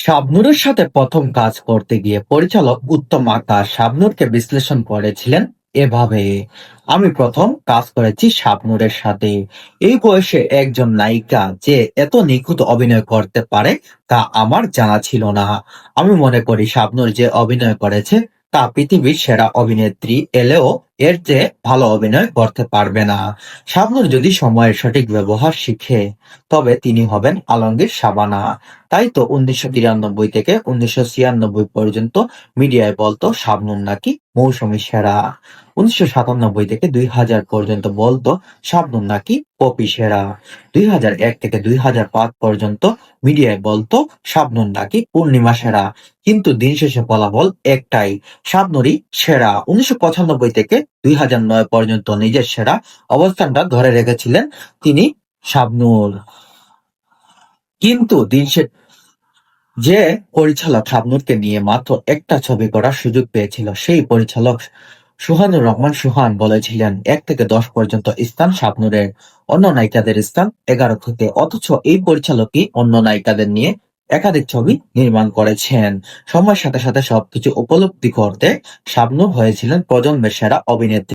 শাবনূরের সাথে প্রথম কাজ করতে গিয়ে পরিচালক উত্তম আকাশ শাবনূরকে বিশ্লেষণ করেছিলেন এভাবে, আমি প্রথম কাজ করেছি শাবনুরের সাথে। এই বয়সে একজন নায়িকা যে এত নিখুঁত অভিনয় করতে পারে তা আমার জানা ছিল না। আমি মনে করি শাবনুর যে অভিনয় করেছে তা পৃথিবীর সেরা অভিনেত্রী এলেও এর চেয়ে ভালো অভিনয় করতে পারবে না। শাবনূর যদি সময়ের সঠিক ব্যবহার শিখে, তবে তিনি হবেন আলমগীর শাবানা। তাই তো উনিশশো তিরানব্বই থেকে উনিশশো ছিয়ানব্বই পর্যন্ত মিডিয়ায় বলতো শাবনূর নাকি মৌসুমী সেরা। উনিশশো সাতানব্বই থেকে দুই হাজার পর্যন্ত বলতো শাবনূর নাকি পপি সেরা। দুই হাজার এক থেকে দুই হাজার পাঁচ পর্যন্ত মিডিয়ায় বলতো শাবনূর নাকি পূর্ণিমা সেরা। কিন্তু দিন শেষে ফলাফল একটাই, শাবনূরই সেরা। উনিশশো পঁচানব্বই থেকে দুই হাজার নয় পর্যন্ত নিজের সেরা অবস্থানটা ধরে রেখেছিলেন তিনি শাবনূর। কিন্তু দিন যে পরিচালক শাবনূরকে নিয়ে মাত্র একটা ছবি করার সুযোগ পেয়েছিল, সেই পরিচালক সুহানুর রহমান সুহান বলেছিলেন, এক থেকে দশ পর্যন্ত স্থান শাবনূরের, অন্য নায়িকাদের স্থান এগারো থেকে। অথচ এই পরিচালকই অন্য নায়িকাদের নিয়ে একাধিক ছবি নির্মাণ করেছেন। সময়ের সাথে সাথে সবকিছু উপলব্ধি করতে শাবনূর হয়েছিলেন প্রজন্মের সেরা অভিনেত্রী।